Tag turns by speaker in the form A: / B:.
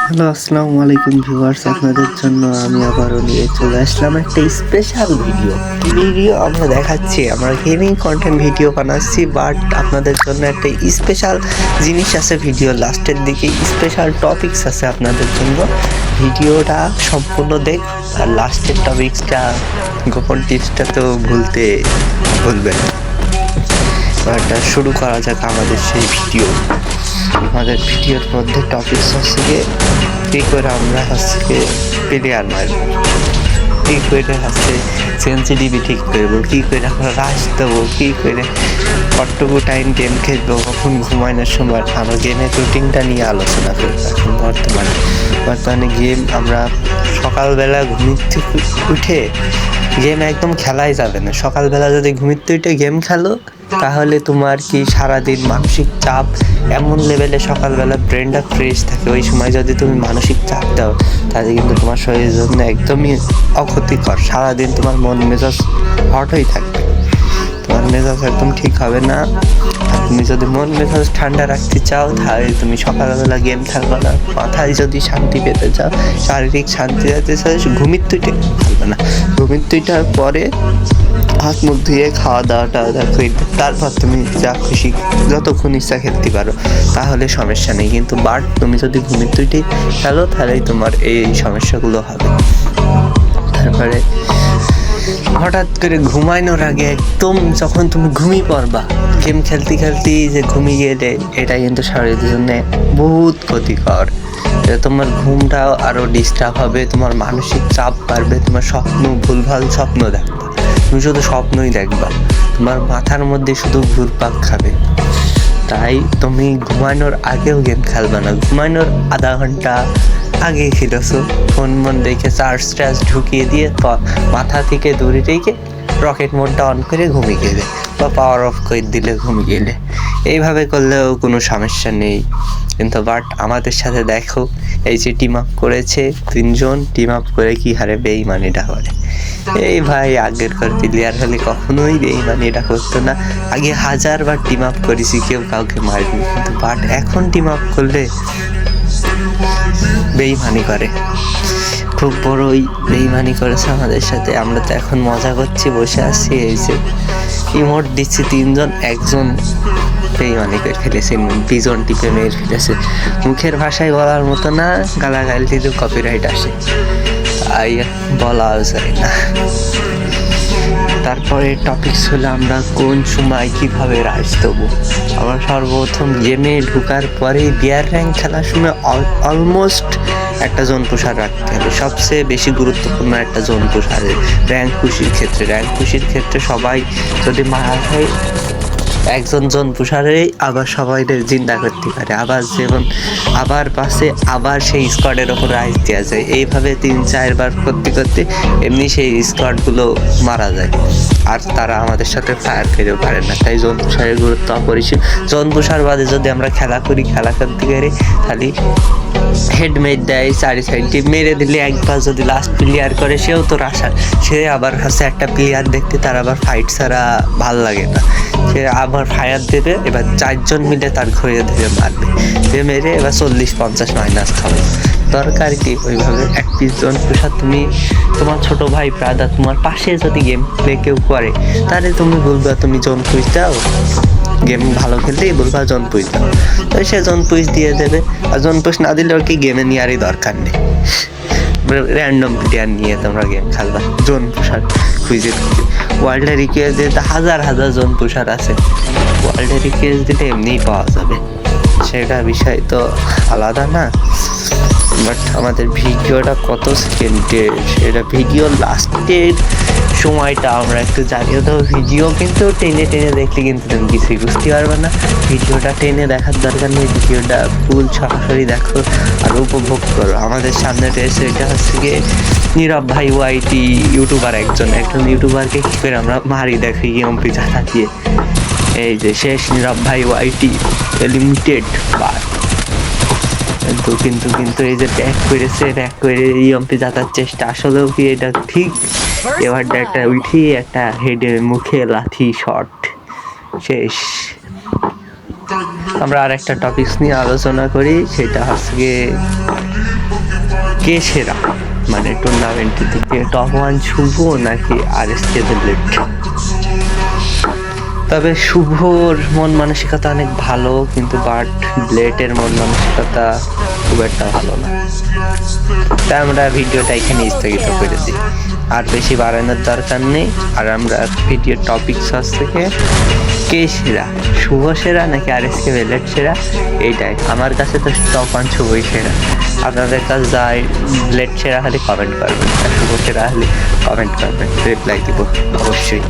A: Hello, আসসালামু আলাইকুম viewers. আপনাদের জন্য আমি আবারও নিয়ে চলে আসলাম একটা স্পেশাল ভিডিও ভিডিও আমরা দেখাচ্ছি, আমরা গেমিং কন্টেন্ট ভিডিও বানাচ্ছি বাট আপনাদের জন্য একটা স্পেশাল জিনিস আছে ভিডিও লাস্টের দিকে স্পেশাল টপিকস আছে আপনাদের জন্য। ভিডিওটা সম্পূর্ণ দেখ, আর লাস্টের টপিক্সটা গোপন টিপসটা তো ভুলতে ভুলবেন। এবারটা শুরু করা যাক আমাদের সেই ভিডিও আমাদের ভিডিওর মধ্যে টপিকস হচ্ছে গিয়ে কী করে আমরা হচ্ছে গিয়ে প্লেয়ার মারব কী করে হচ্ছে সেন্সিটিভি ঠিক করব? কী করে আমরা রাশ দেবো? কী করে কতটুকু টাইম গেম খেলব? কখন ঘুমানোর সময়? আমরা গেমের রুটিনটা নিয়ে আলোচনা করব এখন বর্তমানে। বর্তমানে গেম আমরা সকালবেলা ঘুমিতে উঠে গেম একদম খেলাই যাবে না। সকালবেলা যদি ঘুমিতে উঠে গেম খেলো, তাহলে তোমার কি সারাদিন মানসিক চাপ এমন লেভেলে সকালবেলা ব্রেনটা ফ্রেশ থাকে। ওই সময় যদি তুমি মানসিক চাপ দাও, তাহলে কিন্তু তোমার শরীরের জন্য একদমই অক্ষতিকর। সারাদিন তোমার মন মেজাজ হট হয়ে থাকবে। তোমার মেজাজ একদম ঠিক হবে না। তুমি যদি মন মেজাজ ঠান্ডা রাখতে চাও, তাহলে তুমি সকালবেলা গেম খেলবে না। মাথায় যদি শান্তি পেতে চাও, শারীরিক শান্তি পেতে চাও ঘুমির তুইটা খেলবে না। ঘুমির তুইটার পরে হাত মুখ ধুয়ে খাওয়া দাওয়াটা করে তারপর তুমি যা খুশি, যতক্ষণ ইচ্ছা খেলতে পারো, তাহলে সমস্যা নেই। কিন্তু বাট তুমি যদি ঘুমির তুইটি খেলো, তাহলেই তোমার এই সমস্যাগুলো হবে। তারপরে হঠাৎ করে ঘুমানোর আগে একদম যখন তুমি ঘুমিয়ে পড়বা, গেম খেলতে খেলতে যে ঘুমিয়ে গেলে, এটা কিন্তু শরীরের জন্য বহুত ক্ষতিকর। তোমার ঘুমটাও আরও ডিস্টার্ব হবে, তোমার মানসিক চাপ বাড়বে, তোমার স্বপ্ন, ভুলভাল স্বপ্ন দেখবা। তুমি শুধু স্বপ্নই দেখবা, তোমার মাথার মধ্যে শুধু ঘুরপাক খাবে। তাই তুমি ঘুমানোর আগেও গেম খেলবে না, ঘুমানোর আধা ঘণ্টা আগে খেলেছো ফোন মন দেখে চার্জ টার্জ ঢুকিয়ে দিয়ে মাথা থেকে দূরে রেখে রকেট মোডটা অন করে ঘুমিয়ে গেলে বা পাওয়ার অফ করে দিলে ঘুমিয়ে গেলে। এইভাবে করলেও কোনো সমস্যা নেই। কিন্তু বাট আমাদের সাথে দেখো, এই যে টিম আপ করেছে তিনজন টিম আপ করে কি হারে বেইমানিটা করে। এই ভাই আগের কার প্লেয়ার হলে কখনোই বেইমানি এটা করতো না। আগে হাজারবার টিম আপ করেছি, কেউ কাউকে মারেনি। কিন্তু বাট এখন টিম আপ করলে বেইমানি করে। খুব বড়ই বেইমানি করেছে আমাদের সাথে। আমরা তো এখন মজা করছি, বসে আছি। এই যে ইমোট দিচ্ছি তিনজন, একজন বেইমানি করে ফেলেছে দুজন টিপে মেরে ফেলেছে। মুখের ভাষায় বলার মতো না, গালাগালি কপিরাইট আসে। তাই বলাও যায় না। তারপরে টপিকস হলো আমরা কোন সময় কীভাবে রাইস দেবো আমার সর্বপ্রথম গেমে ঢুকার পরে বিয়ার র্যাঙ্ক খেলার সময় অলমোস্ট একটা জোন প্রসার রাখতে হবে। সবচেয়ে বেশি গুরুত্বপূর্ণ একটা জোন প্রসারের র্যাঙ্ক খুশির ক্ষেত্রে। র্যাঙ্ক খুশির ক্ষেত্রে সবাই যদি মারা হয় একজন জন প্রসারেই আবার সবাই জিন্দা করতে পারে। আবার যেমন আবার পাশে আবার সেই স্কোয়াডের ওপর রাইস দেওয়া যায়। এইভাবে তিন, চারবার করতে করতে এমনি সেই স্কোয়াডগুলো মারা যায়। আর তারা আমাদের সাথে ফায়ার খেতেও পারে না। তাই জন প্রসারের গুরুত্ব অপরিসীম। জন প্রসার বাদে যদি আমরা খেলা করি, খেলা করতে গেলে তাহলে হেডমেট দেয়, চারি সাইডটি মেরে দিলে একবার যদি লাস্ট প্লেয়ার করে, সেও তো রাশার। সে আবার কাছে একটা প্লেয়ার দেখতে তার আবার ফাইট ছাড়া ভালো লাগে না। সে আবার ফায়ার দেবে, এবার চারজন মিলে তার ঘুরে ধরে মারবে। সে মেরে এবার চল্লিশ পঞ্চাশ মাইনাস খাবে। দরকার কি ওইভাবে এক পিস জন প্রসাদ তুমি তোমার ছোট ভাই ব্রাদার তোমার পাশে যদি গেম প্লে কেউ করে, তাহলে তুমি বলবে, তুমি জন পুইস দাও। গেম ভালো খেলতেই বলবা, জন পুইস দাও। তো সে জন পুইস দিয়ে দেবে। আর জন পুইস না দিলে ওর কি গেমে নেওয়ারই দরকার নেই। র্যান্ডম প্লেয়ার নিয়ে তোমরা গেম খেলবা, জোন পুষার খুঁজে খুঁজে ওয়ার্ল্ডে রিকোয়েস্ট দিতে হাজার হাজার জন পুষার আছে। ওয়ার্ল্ডে রিকোয়েস্ট দিলে এমনিই পাওয়া যাবে। সেটা বিষয় তো আলাদা না। বাট আমাদের ভিডিওটা কত সেকেন্ডের? সেটা ভিডিও লাস্টের সময়টা আমরা একটু জানিয়ে দেবো। ভিডিও কিন্তু টেনে টেনে দেখলে কিন্তু তুমি কিছুই বুঝতে পারবে না। ভিডিওটা টেনে দেখার দরকার নেই, ভিডিওটা ফুল সরাসরি দেখো আর উপভোগ করো। আমাদের সামনে রয়েছে এটা হচ্ছে গিয়ে নীরব ভাই ওয়াইটি ইউটিউবার একজন। একজন ইউটিউবারকে কী করে আমরা মারি দেখি এমপি জানা দিয়ে এই যে শেষ নীরব ভাই ওয়াইটি লিমিটেড বার কিন্তু কিন্তু কিন্তু এই যে ট্যাগ করেছে ট্যাগ করে ইএমপি যাতার চেষ্টা। আসলেও কি এটা ঠিক? এবার একটা উঠিয়ে একটা হেডে মুখে লাথি শট শেষ। আমরা আর একটা টপিকস নিয়ে আলোচনা করি সেটা হচ্ছে কে সেরা? মানে টুর্নামেন্টের দিকে টপ ওয়ান শুভ নাকি আর এস কে তবে শুভর মন মানসিকতা অনেক ভালো, কিন্তু বাট ব্লেডের মন মানসিকতা খুব একটা ভালো না। তাই আমরা ভিডিওটা এখানে স্থগিত করে দিই। আর বেশি বাড়ানোর দরকার নেই। আর আমরা ভিডিও টপিকস থেকে কে সেরা? শুভ সেরা নাকি আর এস কে সেরা? এইটাই। আমার কাছে তো টপ ওয়ান শুভই সেরা। আপনাদের কাছে যাই ব্লেড সেরা হলে কমেন্ট করবেন। আর শুভ সেরা হলে কমেন্ট করবেন। রিপ্লাই দিব অবশ্যই।